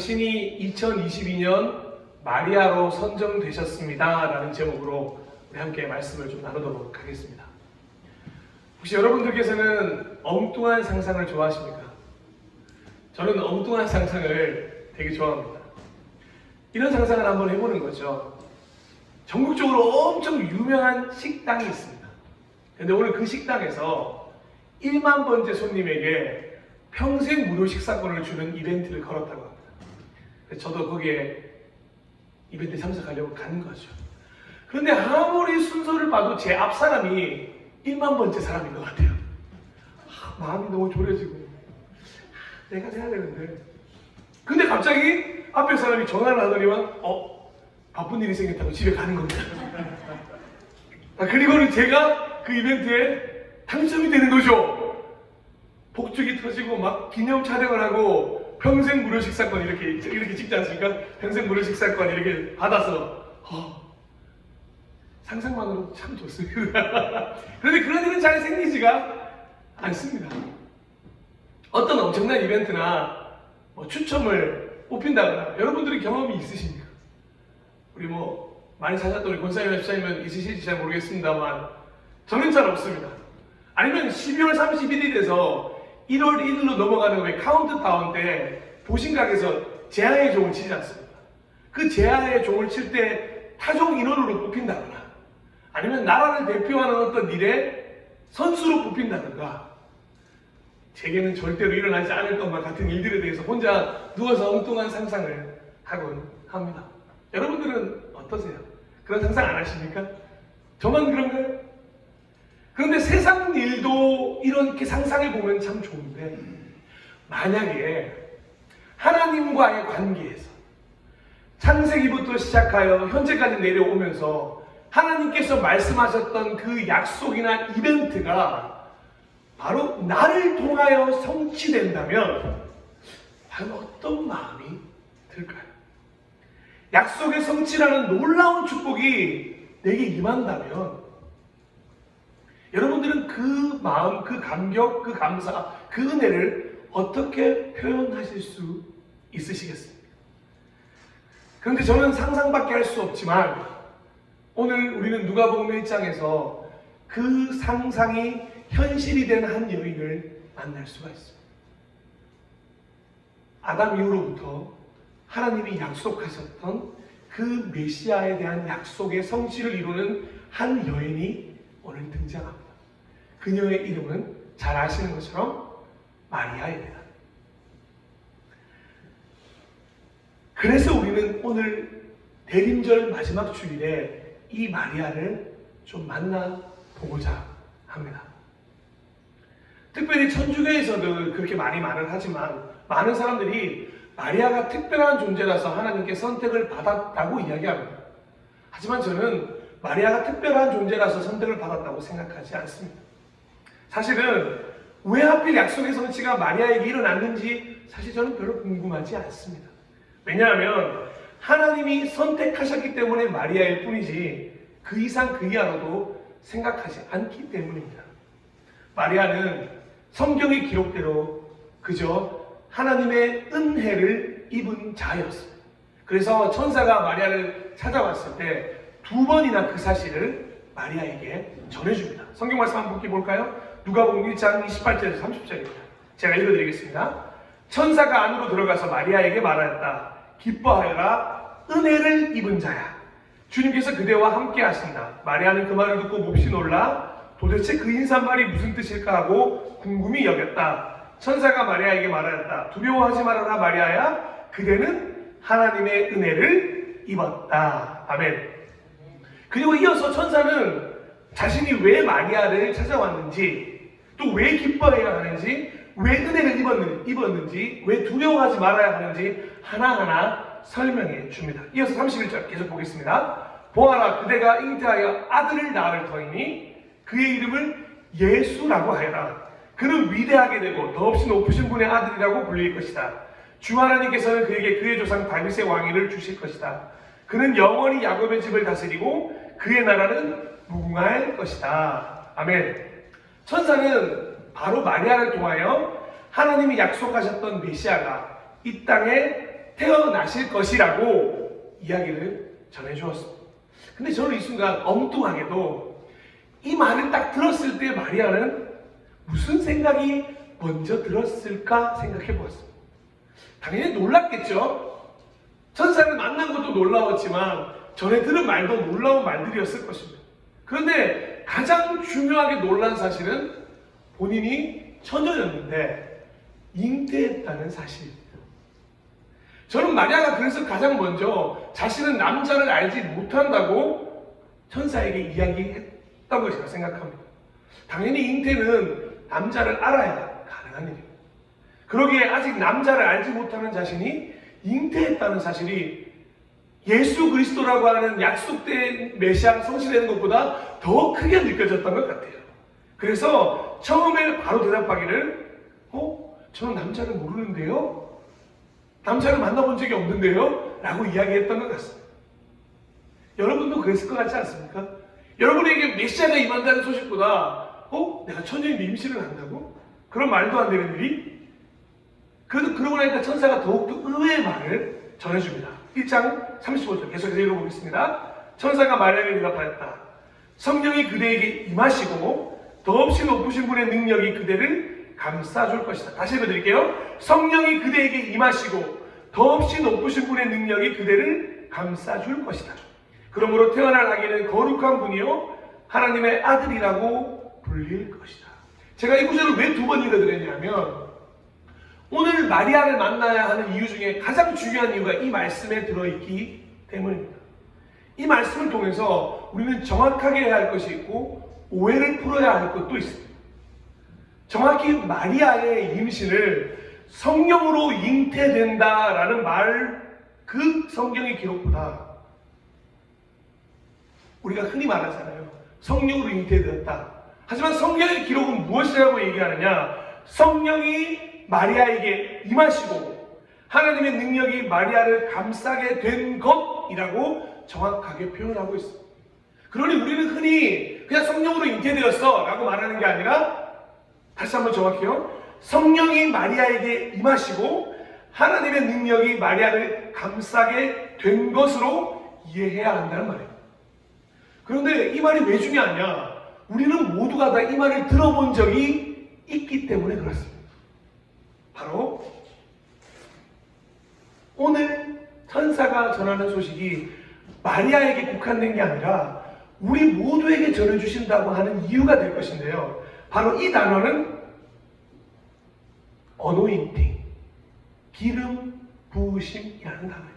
당신이 2022년 마리아로 선정되셨습니다. 라는 제목으로 우리 함께 말씀을 좀 나누도록 하겠습니다. 혹시 여러분들께서는 엉뚱한 상상을 좋아하십니까? 저는 엉뚱한 상상을 되게 좋아합니다. 이런 상상을 한번 해보는 거죠. 전국적으로 엄청 유명한 식당이 있습니다. 근데 오늘 그 식당에서 1만 번째 손님에게 평생 무료 식사권을 주는 이벤트를 걸었다고 합니다. 그래서 저도 거기에 이벤트에 참석하려고 간 거죠. 그런데 아무리 순서를 봐도 제 앞 사람이 1만 번째 사람인 것 같아요. 아, 마음이 너무 졸여지고 아, 내가 해야 되는데 근데 갑자기 앞에 사람이 전화를 하더니만 어 바쁜 일이 생겼다고 집에 가는 겁니다. 아, 그리고는 제가 그 이벤트에 당첨이 되는 거죠. 복죽이 터지고 막 기념 촬영을 하고 평생 무료 식사권 이렇게 이렇게 찍지 않습니까? 평생 무료 식사권 이렇게 받아서 어, 상상만으로 참 좋습니다. 그런데 그런 일은 잘 생기지가 않습니다. 어떤 엄청난 이벤트나 뭐 추첨을 뽑힌다거나 여러분들이 경험이 있으십니까? 우리 뭐 많이 사셨던 우리 권사님 집사님은 있으실지 잘 모르겠습니다만 저는 잘 없습니다. 아니면 12월 31일에서 1월 1일로 넘어가는 왜 카운트다운 때 보신각에서 제아의 종을 치지 않습니까? 그 제아의 종을 칠 때 타종 인원으로 뽑힌다거나 아니면 나라를 대표하는 어떤 일에 선수로 뽑힌다든가 제게는 절대로 일어나지 않을 것만 같은 일들에 대해서 혼자 누워서 엉뚱한 상상을 하곤 합니다. 여러분들은 어떠세요? 그런 상상 안 하십니까? 저만 그런가요? 그런데 세상 일도 이렇게 상상해 보면 참 좋은데 만약에 하나님과의 관계에서 창세기부터 시작하여 현재까지 내려오면서 하나님께서 말씀하셨던 그 약속이나 이벤트가 바로 나를 통하여 성취된다면 과연 어떤 마음이 들까요? 약속의 성취라는 놀라운 축복이 내게 임한다면 여러분들은 그 마음, 그 감격, 그 감사, 그 은혜를 어떻게 표현하실 수 있으시겠습니까? 그런데 저는 상상밖에 할 수 없지만 오늘 우리는 누가복음 1장에서 그 상상이 현실이 된 한 여인을 만날 수가 있습니다. 아담 이후로부터 하나님이 약속하셨던 그 메시아에 대한 약속의 성취를 이루는 한 여인이 오늘 등장합니다. 그녀의 이름은 잘 아시는 것처럼 마리아입니다. 그래서 우리는 오늘 대림절 마지막 주일에 이 마리아를 좀 만나 보고자 합니다. 특별히 천주교에서도 그렇게 많이 말을 하지만 많은 사람들이 마리아가 특별한 존재라서 하나님께 선택을 받았다고 이야기합니다. 하지만 저는 마리아가 특별한 존재라서 선택을 받았다고 생각하지 않습니다. 사실은 왜 하필 약속의 성취가 마리아에게 일어났는지 사실 저는 별로 궁금하지 않습니다. 왜냐하면 하나님이 선택하셨기 때문에 마리아일 뿐이지 그 이상 그 이하로도 생각하지 않기 때문입니다. 마리아는 성경의 기록대로 그저 하나님의 은혜를 입은 자였습니다. 그래서 천사가 마리아를 찾아왔을 때 두 번이나 그 사실을 마리아에게 전해줍니다. 성경 말씀 한번 볼까요? 누가복음 1장 28절에서 30절입니다. 제가 읽어드리겠습니다. 천사가 안으로 들어가서 마리아에게 말하였다. 기뻐하여라 은혜를 입은 자야. 주님께서 그대와 함께 하신다. 마리아는 그 말을 듣고 몹시 놀라 도대체 그 인사말이 무슨 뜻일까 하고 궁금히 여겼다. 천사가 마리아에게 말하였다. 두려워하지 말아라 마리아야. 그대는 하나님의 은혜를 입었다. 아멘. 그리고 이어서 천사는 자신이 왜 마리아를 찾아왔는지, 또 왜 기뻐해야 하는지, 왜 은혜를 입었는지, 입었는지, 왜 두려워하지 말아야 하는지 하나하나 설명해 줍니다. 이어서 31절 계속 보겠습니다. 보아라, 그대가 잉태하여 아들을 낳을 터이니 그의 이름을 예수라고 하여라. 그는 위대하게 되고 더없이 높으신 분의 아들이라고 불릴 것이다. 주 하나님께서는 그에게 그의 조상 다윗의 왕위를 주실 것이다. 그는 영원히 야곱의 집을 다스리고 그의 나라는 무궁할 것이다. 아멘. 천사는 바로 마리아를 통하여 하나님이 약속하셨던 메시아가 이 땅에 태어나실 것이라고 이야기를 전해 주었습니다. 근데 저는 이 순간 엉뚱하게도 이 말을 딱 들었을 때 마리아는 무슨 생각이 먼저 들었을까 생각해 보았습니다. 당연히 놀랐겠죠? 천사를 만난 것도 놀라웠지만 전에 들은 말도 놀라운 말들이었을 것입니다. 그런데 가장 중요하게 놀란 사실은 본인이 처녀였는데 잉태했다는 사실입니다. 저는 마리아가 그래서 가장 먼저 자신은 남자를 알지 못한다고 천사에게 이야기했다고 제가 생각합니다. 당연히 잉태는 남자를 알아야 가능한 일입니다. 그러기에 아직 남자를 알지 못하는 자신이 잉태했다는 사실이 예수 그리스도라고 하는 약속된 메시아가 성취되는 것보다 더 크게 느껴졌던 것 같아요. 그래서 처음에 바로 대답하기를, 어? 저는 남자를 모르는데요? 남자를 만나본 적이 없는데요? 라고 이야기했던 것 같습니다. 여러분도 그랬을 것 같지 않습니까? 여러분에게 메시아가 임한다는 소식보다, 어? 내가 천년인데 임신을 한다고? 그런 말도 안 되는 일이? 그래도 그러고 나니까 천사가 더욱더 의외의 말을 전해줍니다. 1장 35절 계속해서 읽어보겠습니다. 천사가 마리아에게 대답하였다. 성령이 그대에게 임하시고 더없이 높으신 분의 능력이 그대를 감싸줄 것이다. 다시 읽어드릴게요. 성령이 그대에게 임하시고 더없이 높으신 분의 능력이 그대를 감싸줄 것이다. 그러므로 태어날 아기는 거룩한 분이요 하나님의 아들이라고 불릴 것이다. 제가 이 구절을 왜 두 번 읽어드렸냐면 오늘 마리아를 만나야 하는 이유 중에 가장 중요한 이유가 이 말씀에 들어있기 때문입니다. 이 말씀을 통해서 우리는 정확하게 해야 할 것이 있고 오해를 풀어야 할 것도 있습니다. 정확히 마리아의 임신을 성령으로 잉태된다라는 말 그 성경의 기록보다 우리가 흔히 말하잖아요. 성령으로 잉태되었다. 하지만 성경의 기록은 무엇이라고 얘기하느냐? 성령이 마리아에게 임하시고 하나님의 능력이 마리아를 감싸게 된 것이라고 정확하게 표현하고 있습니다. 그러니 우리는 흔히 그냥 성령으로 잉태되었어 라고 말하는 게 아니라 다시 한번 정확해요. 성령이 마리아에게 임하시고 하나님의 능력이 마리아를 감싸게 된 것으로 이해해야 한다는 말이에요. 그런데 이 말이 왜 중요하냐? 우리는 모두가 다 이 말을 들어본 적이 있기 때문에 그렇습니다. 바로 오늘 천사가 전하는 소식이 마리아에게 국한된 게 아니라 우리 모두에게 전해주신다고 하는 이유가 될 것인데요. 바로 이 단어는 어노인팅, 기름 부으심이라는 단어예요.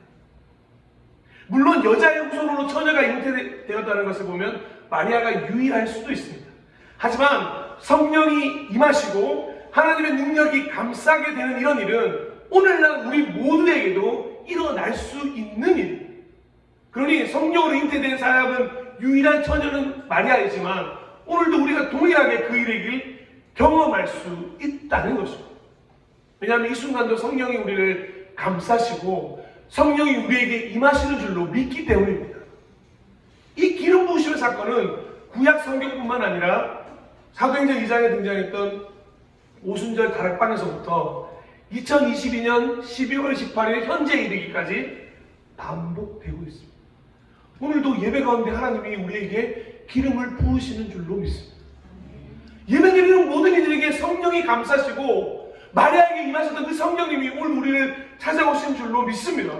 물론 여자의 후손으로 처녀가 잉태되었다는 것을 보면 마리아가 유일할 수도 있습니다. 하지만 성령이 임하시고 하나님의 능력이 감싸게 되는 이런 일은 오늘날 우리 모두에게도 일어날 수 있는 일. 그러니 성령으로 잉태된 사람은 유일한 처녀는 마리아이지만 오늘도 우리가 동일하게 그 일을 경험할 수 있다는 것입니다. 왜냐하면 이 순간도 성령이 우리를 감싸시고 성령이 우리에게 임하시는 줄로 믿기 때문입니다. 이 기름 부으심의 사건은 구약 성경뿐만 아니라 사도행전 2장에 등장했던 오순절 다락방에서부터 2022년 12월 18일 현재 이르기까지 반복되고 있습니다. 오늘도 예배 가운데 하나님이 우리에게 기름을 부으시는 줄로 믿습니다. 예배 드리는 모든 이들에게 성령이 감싸시고 마리아에게 임하셨던 그 성령님이 오늘 우리를 찾아오신 줄로 믿습니다.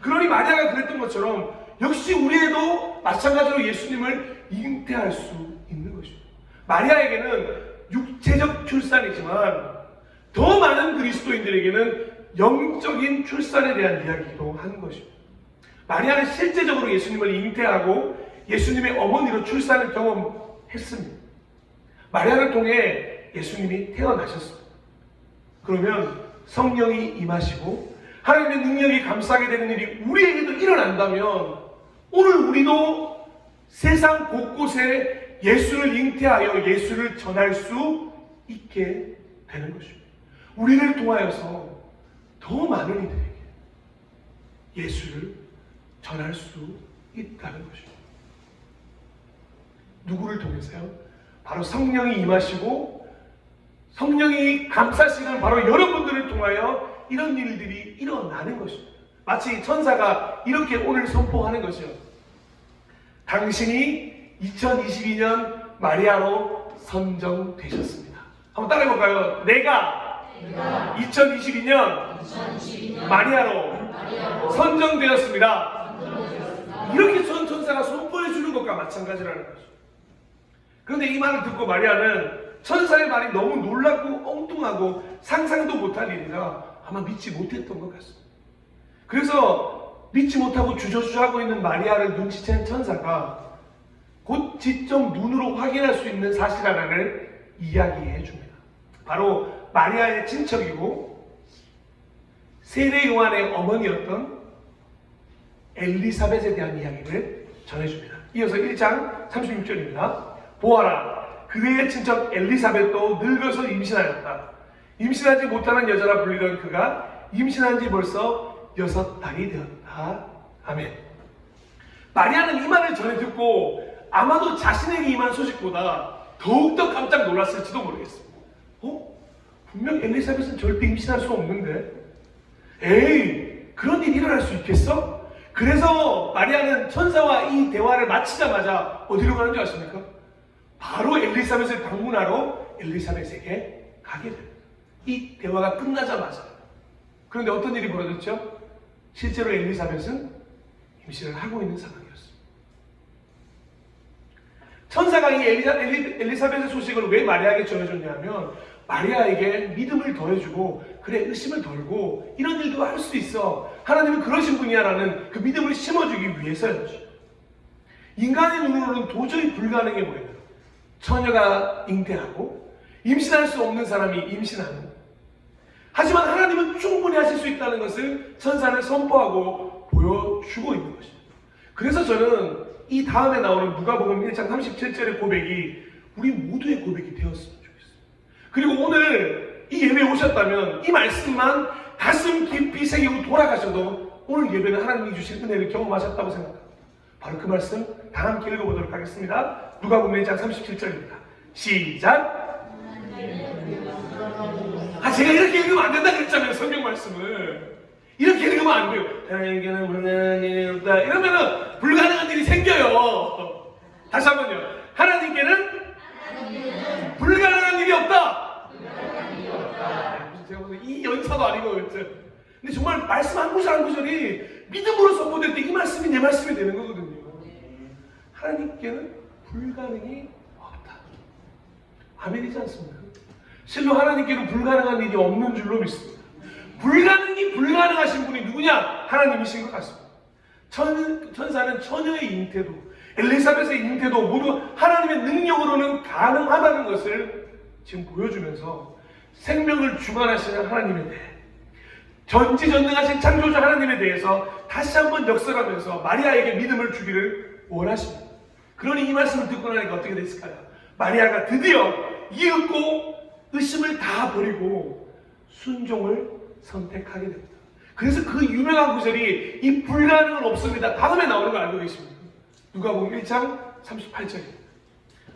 그러니 마리아가 그랬던 것처럼 역시 우리에도 마찬가지로 예수님을 잉태할 수 있는 것입니다. 마리아에게는 육체적 출산이지만 더 많은 그리스도인들에게는 영적인 출산에 대한 이야기도 하는 것입니다. 마리아는 실제적으로 예수님을 잉태하고 예수님의 어머니로 출산을 경험했습니다. 마리아를 통해 예수님이 태어나셨습니다. 그러면 성령이 임하시고 하나님의 능력이 감싸게 되는 일이 우리에게도 일어난다면 오늘 우리도 세상 곳곳에 예수를 잉태하여 예수를 전할 수 있게 되는 것입니다. 우리를 통하여서 더 많은 이들에게 예수를 전할 수 있다는 것입니다. 누구를 통해서요? 바로 성령이 임하시고 성령이 감싸시는 바로 여러분들을 통하여 이런 일들이 일어나는 것입니다. 마치 천사가 이렇게 오늘 선포하는 것이요. 당신이 2022년 마리아로 선정되셨습니다. 한번 따라해볼까요? 내가 2022년 마리아로 선정되었습니다. 이렇게 천 천사가 선포해 주는 것과 마찬가지라는 거죠. 그런데 이 말을 듣고 마리아는 천사의 말이 너무 놀랍고 엉뚱하고 상상도 못할 일이라 아마 믿지 못했던 것 같습니다. 그래서 믿지 못하고 주저주저하고 있는 마리아를 눈치챈 천사가 곧 직접 눈으로 확인할 수 있는 사실 하나를 이야기해 줍니다. 바로 마리아의 친척이고 세례 요한의 어머니였던 엘리사벳에 대한 이야기를 전해줍니다. 이어서 1장 36절입니다. 보아라, 그의 친척 엘리사벳도 늙어서 임신하였다. 임신하지 못하는 여자라 불리던 그가 임신한 지 벌써 여섯 달이 되었다. 아멘. 마리아는 이 말을 전해 듣고 아마도 자신에게 임한 소식보다 더욱더 깜짝 놀랐을지도 모르겠습니다. 어? 분명 엘리사벳은 절대 임신할 수 없는데. 에이, 그런 일이 일어날 수 있겠어? 그래서 마리아는 천사와 이 대화를 마치자마자 어디로 가는 줄 아십니까? 바로 엘리사벳을 방문하러 엘리사벳에게 가게 됩니다. 이 대화가 끝나자마자. 그런데 어떤 일이 벌어졌죠? 실제로 엘리사벳은 임신을 하고 있는 상황이었습니다. 천사가 이 엘리사, 엘리, 엘리사벳의 소식을 왜 마리아에게 전해줬냐면 마리아에게 믿음을 더해주고 그래 의심을 덜고 이런 일도 할 수 있어 하나님은 그러신 분이야라는 그 믿음을 심어주기 위해서였죠. 인간의 눈으로는 도저히 불가능해 보여요. 처녀가 잉태하고 임신할 수 없는 사람이 임신하는 하지만 하나님은 충분히 하실 수 있다는 것을 천사는 선포하고 보여주고 있는 것입니다. 그래서 저는 이 다음에 나오는 누가복음 1장 37절의 고백이 우리 모두의 고백이 되었으면 좋겠어요. 그리고 오늘 이 예배에 오셨다면 이 말씀만 가슴 깊이 새기고 돌아가셔도 오늘 예배는 하나님이 주신 은혜를 경험하셨다고 생각합니다. 바로 그 말씀 다 함께 읽어보도록 하겠습니다. 누가복음 1장 37절입니다. 시작! 아 제가 이렇게 읽으면 안 된다 그랬잖아요 성경 말씀을 이렇게 읽으면 안 돼요 하나님께는 불가능한 일이 없다. 이러면은 불가능한 일이 생겨요. 다시 한 번요 하나님께는 불가능한 일이 없다. 이 연차도 아니고 그랬죠 근데 정말 말씀 한 구절 한 구절이 믿음으로 선포될 때 이 말씀이 내 말씀이 되는 거거든요 하나님께는 불가능이 없다. 아멘이지 않습니까? 실로 하나님께는 불가능한 일이 없는 줄로 믿습니다. 불가능이 불가능하신 분이 누구냐? 하나님이신 것 같습니다. 천, 천사는 처녀의 잉태도, 엘리사벳의 잉태도 모두 하나님의 능력으로는 가능하다는 것을 지금 보여주면서 생명을 주관하시는 하나님에 대해 전지전능하신 창조주 하나님에 대해서 다시 한번 역설하면서 마리아에게 믿음을 주기를 원하십니다. 그러니 이 말씀을 듣고 나니까 어떻게 됐을까요? 마리아가 드디어 이윽고 의심을 다 버리고 순종을 선택하게 됩니다. 그래서 그 유명한 구절이 이 불가능은 없습니다. 다음에 나오는 거 알고 계십니까? 누가 보면 1장 38절입니다.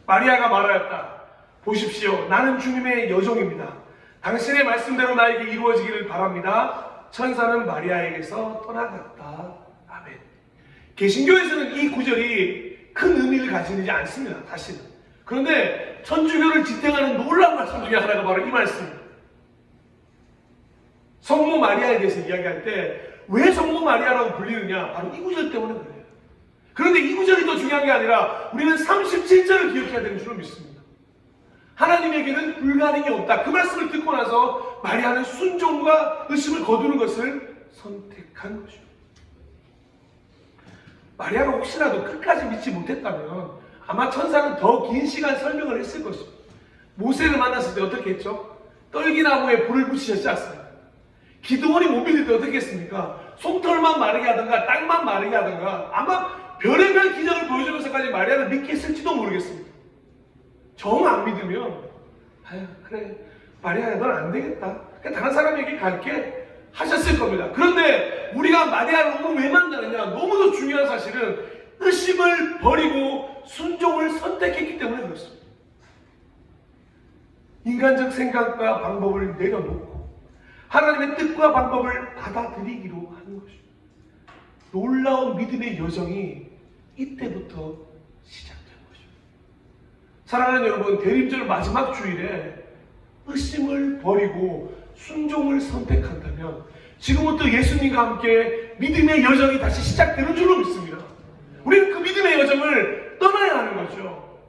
마리아가 말하였다. 보십시오. 나는 주님의 여종입니다. 당신의 말씀대로 나에게 이루어지기를 바랍니다. 천사는 마리아에게서 떠나갔다. 아멘. 개신교에서는 이 구절이 큰 의미를 가지지 않습니다. 다시는. 그런데 천주교를 지탱하는 놀라운 말씀 중에 하나가 바로 이 말씀입니다. 성모 마리아에 대해서 이야기할 때 왜 성모 마리아라고 불리느냐? 바로 이 구절 때문에 그래요. 그런데 이 구절이 더 중요한 게 아니라 우리는 37절을 기억해야 되는 줄로 믿습니다. 하나님에게는 불가능이 없다. 그 말씀을 듣고 나서 마리아는 순종과 의심을 거두는 것을 선택한 것입니다. 마리아가 혹시라도 끝까지 믿지 못했다면 아마 천사는 더 긴 시간 설명을 했을 것입니다. 모세를 만났을 때 어떻게 했죠? 떨기나무에 불을 붙이셨지 않습니까? 기도원이 못 믿을 때 어떻게 했습니까? 솜털만 마르게 하든가 땅만 마르게 하든가 아마 별의별 기적을 보여주면서까지 마리아를 믿게 했을지도 모르겠습니다. 정 안 믿으면 아유 그래 마리아야 넌 안 되겠다. 그냥 다른 사람에게 갈게 하셨을 겁니다. 그런데 우리가 마리아를 오늘 왜 만나느냐 너무도 중요한 사실은 의심을 버리고 순종을 선택했기 때문에 그렇습니다. 인간적 생각과 방법을 내려놓고 하나님의 뜻과 방법을 받아들이기로 하는 것입니다. 놀라운 믿음의 여정이 이때부터 시작된 것입니다. 사랑하는 여러분, 대림절 마지막 주일에 의심을 버리고 순종을 선택한다면 지금부터 예수님과 함께 믿음의 여정이 다시 시작되는 줄로 믿습니다. 우리는 그 믿음의 여정을 떠나야 하는 거죠.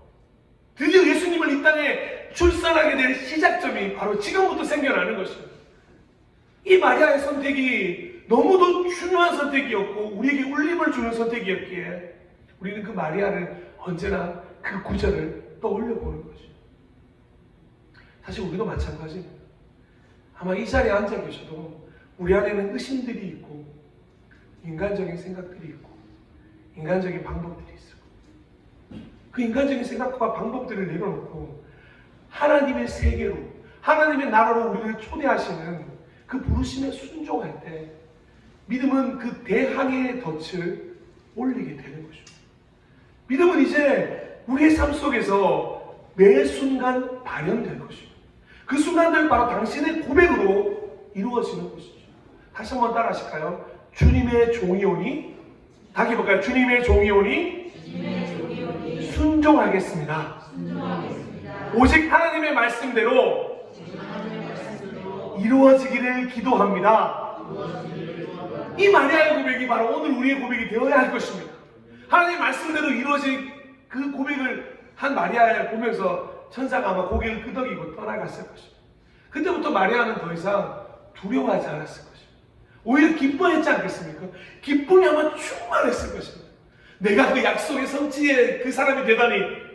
드디어 예수님을 이 땅에 출산하게 될 시작점이 바로 지금부터 생겨나는 것입니다. 이 마리아의 선택이 너무도 중요한 선택이었고 우리에게 울림을 주는 선택이었기에 우리는 그 마리아를 언제나 그 구절을 떠올려 보는 거죠. 사실 우리도 마찬가지입니다. 아마 이 자리에 앉아 계셔도 우리 안에는 의심들이 있고 인간적인 생각들이 있고 인간적인 방법들이 거예요. 그 인간적인 생각과 방법들을 내려놓고 하나님의 세계로 하나님의 나라로 우리를 초대하시는 그 부르심에 순종할 때 믿음은 그 대항해의 덫을 올리게 되는 것입니다. 믿음은 이제 우리의 삶 속에서 매 순간 발현될 것입니다. 그 순간들 바로 당신의 고백으로 이루어지는 것이죠. 다시 한번 따라 하실까요? 주님의 종이 오니 다시 볼까요? 주님의 종이 오니 순종하겠습니다. 오직 하나님의 말씀대로 이루어지기를 기도합니다. 이 마리아의 고백이 바로 오늘 우리의 고백이 되어야 할 것입니다. 하나님 말씀대로 이루어진 그 고백을 한 마리아를 보면서 천사가 아마 고개를 끄덕이고 떠나갔을 것입니다. 그때부터 마리아는 더 이상 두려워하지 않았을 것입니다. 오히려 기뻐했지 않겠습니까? 기쁨이 아마 충만했을 것입니다. 내가 그 약속의 성취의 그 사람이 되다니.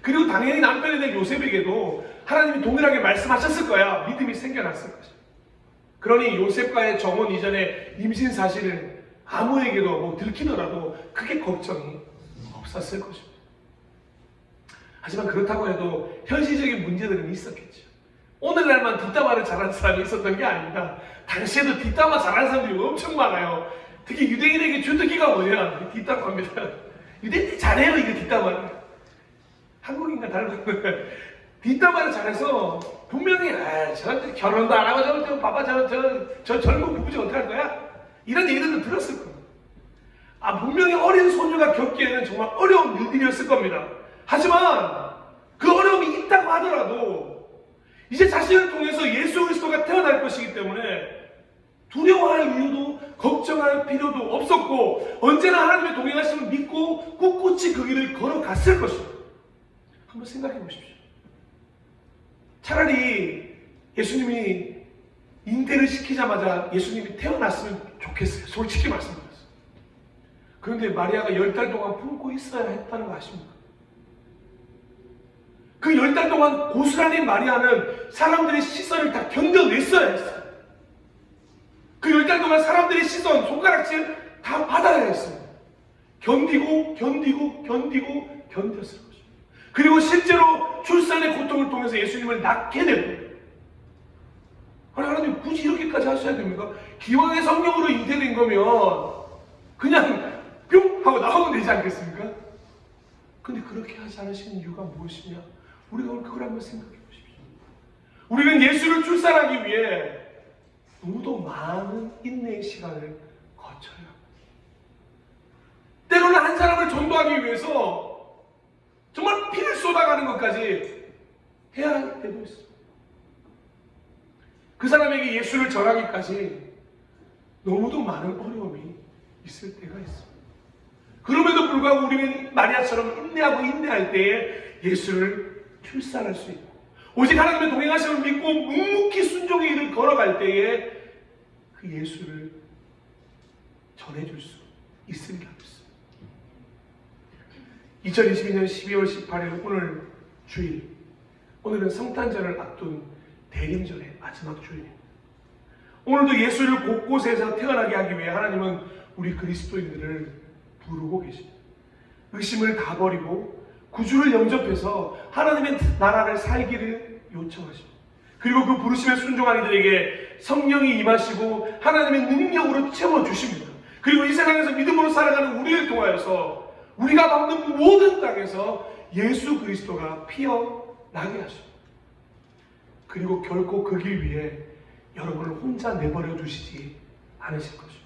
그리고 당연히 남편이 된 요셉에게도 하나님이 동일하게 말씀하셨을 거야. 믿음이 생겨났을 것입니다. 그러니 요셉과의 정원 이전에 임신 사실을 아무에게도 뭐 들키더라도 크게 걱정이 없었을 것입니다. 하지만 그렇다고 해도 현실적인 문제들은 있었겠죠. 오늘날만 뒷담화를 잘하는 사람이 있었던 게 아닙니다. 당시에도 뒷담화 잘하는 사람들이 엄청 많아요. 특히 유대인에게 주특기가 뭐냐? 뒷담화입니다. 유대인이 잘해요, 이거 뒷담화를. 한국인과 다른 거는 뒷담화를 잘해서 분명히 아, 저 결혼도 안 하고 저, 저 봐봐 저, 저, 저 젊은 부부지 어떡할 거야? 이런 얘기들도 들었을 거예요. 아 분명히 어린 소녀가 겪기에는 정말 어려운 일들이었을 겁니다. 하지만 그 어려움이 있다고 하더라도 이제 자신을 통해서 예수 그리스도가 태어날 것이기 때문에 두려워할 이유도 걱정할 필요도 없었고 언제나 하나님의 동행하심을 믿고 꿋꿋이 그 길을 걸어갔을 것입니다. 한번 생각해 보십시오. 차라리 예수님이 잉태를 시키자마자 예수님이 태어났으면 좋겠어요. 솔직히 말씀드렸어요. 그런데 마리아가 열 달 동안 품고 있어야 했다는 거 아십니까? 그 열 달 동안 고스란히 마리아는 사람들의 시선을 다 견뎌냈어야 했어요. 그 열 달 동안 사람들의 시선, 손가락질 다 받아야 했어요. 견디고, 견디고, 견디고, 것입니다. 그리고 실제로 출산의 고통을 통해서 예수님을 낳게 됩니다. 아니, 하나님 굳이 이렇게까지 하셔야 됩니까? 기왕의 성령으로 잉태된 거면 그냥 뿅! 하고 나오면 되지 않겠습니까? 근데 그렇게 하지 않으시는 이유가 무엇이냐? 우리가 오늘 그걸 한번 생각해 보십시오. 우리는 예수를 출산하기 위해 너무도 많은 인내의 시간을 거쳐야 합니다. 때로는 한 사람을 전도하기 위해서 정말 피를 쏟아가는 것까지 해야 할 때도 있습니다. 그 사람에게 예수를 전하기까지 너무도 많은 어려움이 있을 때가 있습니다. 그럼에도 불구하고 우리는 마리아처럼 인내하고 인내할 때에 예수를 출산할 수 있고 오직 하나님의 동행하심을 믿고 묵묵히 순종의 길을 걸어갈 때에 그 예수를 전해줄 수 있으리라 믿습니다. 2022년 12월 18일 오늘 주일 오늘은 성탄절을 앞둔 대림절의 마지막 주일입니다. 오늘도 예수를 곳곳에서 태어나게 하기 위해 하나님은 우리 그리스도인들을 부르고 계십니다. 의심을 다 버리고 구주를 영접해서 하나님의 나라를 살기를 요청하십니다. 그리고 그 부르심에 순종한 이들에게 성령이 임하시고 하나님의 능력으로 채워주십니다. 그리고 이 세상에서 믿음으로 살아가는 우리를 통하여서 우리가 밟는 모든 땅에서 예수 그리스도가 피어나게 하십니다. 그리고 결코 그 길 위에 여러분을 혼자 내버려 두시지 않으실 것입니다.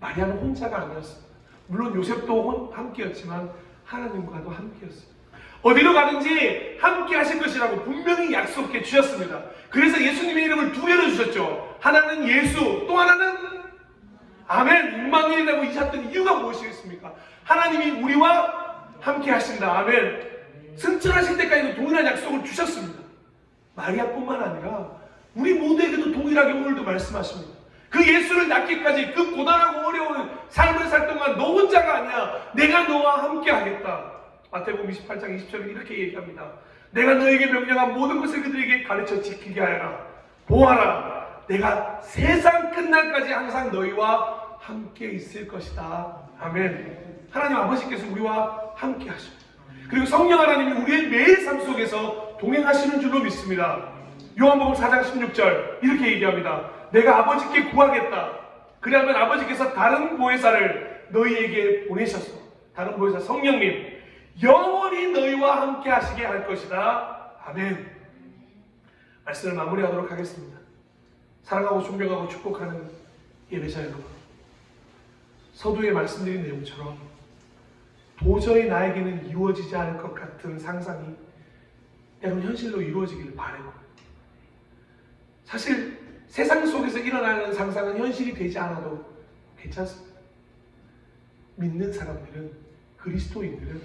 마리아는 혼자가 아니었습니다. 물론 요셉도 혼- 함께였지만 하나님과도 함께였습니다. 어디로 가는지 함께 하실 것이라고 분명히 약속해 주셨습니다. 그래서 예수님의 이름을 두 개로 주셨죠. 하나는 예수, 또 하나는 아멘, 임마누엘이라고 이셨던 이유가 무엇이겠습니까? 하나님이 우리와 함께 하신다. 아멘. 승천하실 때까지도 동일한 약속을 주셨습니다. 마리아뿐만 아니라 우리 모두에게도 동일하게 오늘도 말씀하십니다. 그 예수를 낳기까지 그 고단하고 어려운 삶을 살 동안 너 혼자가 아니야. 내가 너와 함께 하겠다. 마태복음 28장 20절에 이렇게 얘기합니다. 내가 너에게 명령한 모든 것을 그들에게 가르쳐 지키게 하여라. 보아라. 내가 세상 끝날까지 항상 너희와 함께 있을 것이다. 아멘. 하나님 아버지께서 우리와 함께 하십니다. 그리고 성령 하나님이 우리의 매일 삶 속에서 동행하시는 줄로 믿습니다. 요한복음 4장 16절 이렇게 얘기합니다. 내가 아버지께 구하겠다. 그러면 아버지께서 다른 보혜사를 너희에게 보내셔서 다른 보혜사 성령님 영원히 너희와 함께 하시게 할 것이다. 아멘. 말씀을 마무리하도록 하겠습니다. 사랑하고 존경하고 축복하는 예배자 여러분. 서두에 말씀드린 내용처럼 도저히 나에게는 이루어지지 않을 것 같은 상상이 때론 현실로 이루어지기를 바라고 사실 세상 속에서 일어나는 상상은 현실이 되지 않아도 괜찮습니다. 믿는 사람들은 그리스도인들은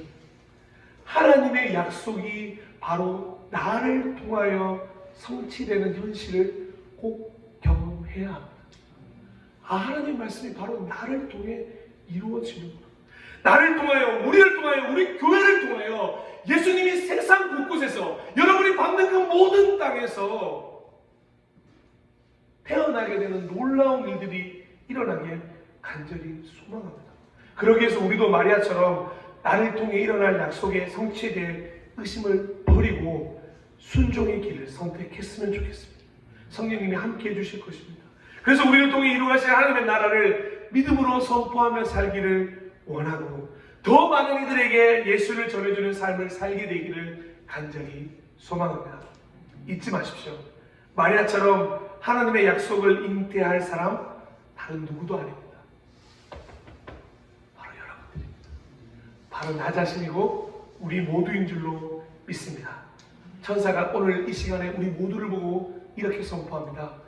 하나님의 약속이 바로 나를 통하여 성취되는 현실을 꼭 해야 합니다. 아, 하나님 말씀이 바로 나를 통해 이루어지는구나. 나를 통하여, 우리를 통하여, 우리 교회를 통하여 예수님이 세상 곳곳에서 여러분이 받는 그 모든 땅에서 태어나게 되는 놀라운 일들이 일어나길 간절히 소망합니다. 그러기 위해서 우리도 마리아처럼 나를 통해 일어날 약속의 성취에 대해 의심을 버리고 순종의 길을 선택했으면 좋겠습니다. 성령님이 함께 해주실 것입니다. 그래서 우리를 통해 이루어가실 하나님의 나라를 믿음으로 선포하며 살기를 원하고 더 많은 이들에게 예수를 전해주는 삶을 살게 되기를 간절히 소망합니다. 잊지 마십시오. 마리아처럼 하나님의 약속을 잉태할 사람 다른 누구도 아닙니다. 바로 여러분들입니다. 바로 나 자신이고 우리 모두인 줄로 믿습니다. 천사가 오늘 이 시간에 우리 모두를 보고 이렇게 선포합니다.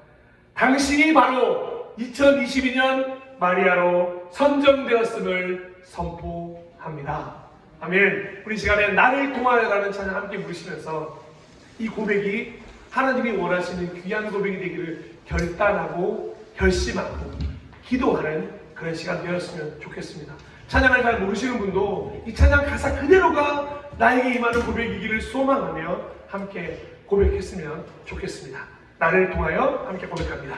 당신이 바로 2022년 마리아로 선정되었음을 선포합니다. 아멘. 우리 시간에 나를 통하여라는 찬양 함께 부르시면서 이 고백이 하나님이 원하시는 귀한 고백이 되기를 결단하고 결심하고 기도하는 그런 시간 되었으면 좋겠습니다. 찬양을 잘 모르시는 분도 이 찬양 가사 그대로가 나에게 임하는 고백이기를 소망하며 함께 고백했으면 좋겠습니다. 나를 통하여 함께 고백합니다.